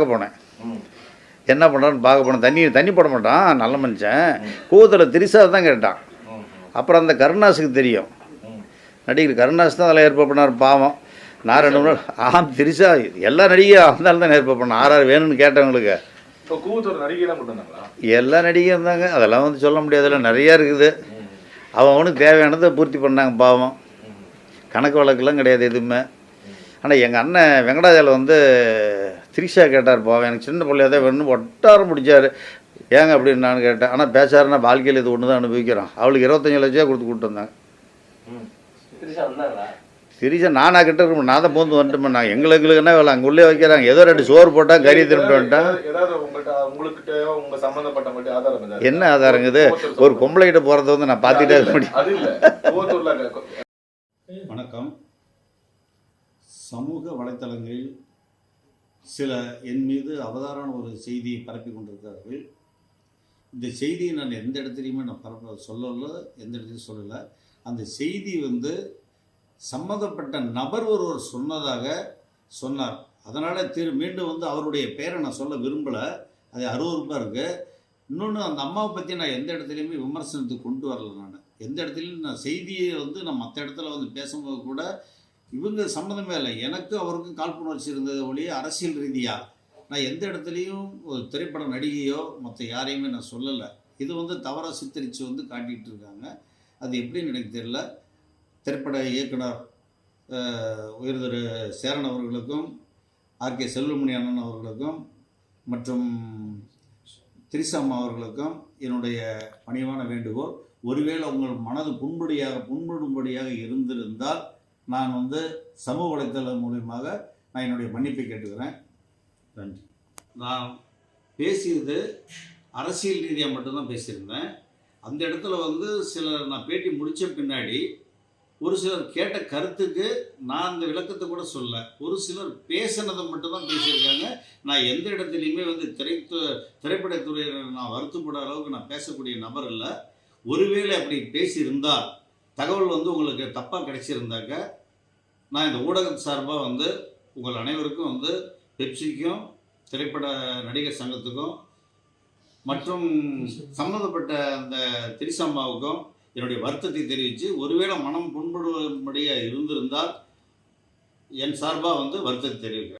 பார்க்க போனேன். என்ன பண்ணுறான்னு பார்க்க போனேன். தண்ணி தண்ணி போட மாட்டான். நல்ல மனுஷன். கூவத்தில் திரிசா தான் கேட்டான் அப்புறம் அந்த கருணாஸுக்கு தெரியும். நடிகர் கருணாஸ் தான் அதில் ஏற்பாடு பண்ணார் பாவம். நான் ரெண்டு மூணு ஆம் திரிசா எல்லா நடிகையும் இருந்தாலும் தான் ஏற்பாடு பண்ணேன். ஆறு ஆறு வேணும்னு கேட்டவங்களுக்கு எல்லா நடிகையும் இருந்தாங்க. அதெல்லாம் வந்து சொல்ல முடியாதுல்ல நிறையா இருக்குது. அவன் அவனுக்கு தேவையானதை பூர்த்தி பண்ணாங்க பாவம். கணக்கு வழக்கெல்லாம் கிடையாது எதுவுமே. ஆனால் எங்கள் அண்ணன் வெங்கடாஜால வந்து திரிஷா கேட்டார் பாவம் எனக்கு சின்ன பிள்ளையா தான் வேணும்னு ஒட்டாரம் பிடிச்சாரு. ஏங்க? அப்படின்னு நான் கேட்டேன். ஆனால் பேசாருன்னா வாழ்க்கையில் இது ஒன்று தான் அனுபவிக்கிறோம் அவளுக்கு இருபத்தஞ்சு லட்சம் கொடுத்து கூப்பிட்டு வந்தாங்க திரிஷா வந்தாங்களா திரிஷா நானா கிட்ட இருக்க நான் தான் போந்து வந்துட்டு நான் எங்களுக்கு எங்களுக்கு என்ன வேலை? அங்கே உள்ளே வைக்கிறாங்க. ஏதோ ரெண்டு சோறு போட்டால் கறி திரும்பிட்டு வந்துட்டான். என்ன ஆதாரங்குது ஒரு பொம்பளை கிட்ட போகிறத வந்து நான் பார்த்துட்டே இருக்க முடியும். அது இல்ல. கூவத்தூர்ல வணக்கம். சமூக வலைத்தளங்களில் சில என் மீது அவதாரான ஒரு செய்தியை பரப்பி கொண்டிருக்கிறார்கள். இந்த செய்தியை நான் எந்த இடத்துலையுமே நான் பரப்ப சொல்லல எந்த இடத்துலையும் சொல்லலை. அந்த செய்தி வந்து சம்மந்தப்பட்ட நபர் ஒருவர் சொன்னதாக சொன்னார். அதனால் திரு மீண்டும் வந்து அவருடைய பேரை நான் சொல்ல விரும்பலை. அது அருவறுப்பாக இருக்குது இன்னொன்று அந்த அம்மாவை பற்றி நான் எந்த இடத்துலையுமே விமர்சனத்துக்கு கொண்டு வரல நான். எந்த இடத்துலையும் நான் செய்தியை வந்து நான் மற்ற இடத்துல வந்து பேசும்போது கூட இவங்க சம்மந்தமே இல்லை. எனக்கு அவருக்கும் காழ்ப்புணர்ச்சி இருந்தது ஒழிய அரசியல் ரீதியாக நான் எந்த இடத்துலையும் ஒரு திரைப்பட நடிகையோ மற்ற யாரையுமே நான் சொல்லலை. இது வந்து தவறாக சித்தரித்து வந்து காட்டிகிட்டு இருக்காங்க. அது எப்படின்னு எனக்கு தெரியல. திரைப்பட இயக்குனர் உயர்திரு சேரன் அவர்களுக்கும் ஆர்கே செல்வமணி அண்ணன் அவர்களுக்கும் மற்றும் திரிசம்மா அவர்களுக்கும் என்னுடைய பணிவான வேண்டுகோள் ஒருவேளை உங்கள் மனது புண்படியாக புண்படும்படியாக இருந்திருந்தால் நான் வந்து சமூக வலைத்தளம் மூலியமாக நான் என்னுடைய மன்னிப்பை கேட்டுக்கிறேன். நன்றி. நான் பேசியது அரசியல் ரீதியாக மட்டும்தான் பேசியிருந்தேன். அந்த இடத்துல வந்து சிலர் நான் பேட்டி முடித்த பின்னாடி ஒரு சிலர் கேட்ட கருத்துக்கு நான் அந்த விளக்கத்தை கூட சொல்ல. ஒரு சிலர் பேசினதை மட்டும்தான் பேசியிருக்காங்க. நான் எந்த இடத்துலையுமே வந்து திரைத்து திரைப்படத்துறையினர் நான் வருத்தப்பட அளவுக்கு நான் பேசக்கூடிய நபர் இல்லை ஒருவேளை அப்படி பேசியிருந்தால் தகவல் வந்து உங்களுக்கு தப்பாக கிடைச்சிருந்தாக்க நான் இந்த ஊடகம் சார்பாக வந்து உங்கள் அனைவருக்கும் வந்து பெப்சிக்கும் திரைப்பட நடிகர் சங்கத்துக்கும் மற்றும் சம்மந்தப்பட்ட அந்த திரிசம்மாவுக்கும் என்னுடைய வருத்தத்தை தெரிவித்து ஒருவேளை மனம் புண்படும்படியாக இருந்திருந்தால் என் சார்பாக வந்து வருத்தத்தை தெரிவிக்கிறேன்.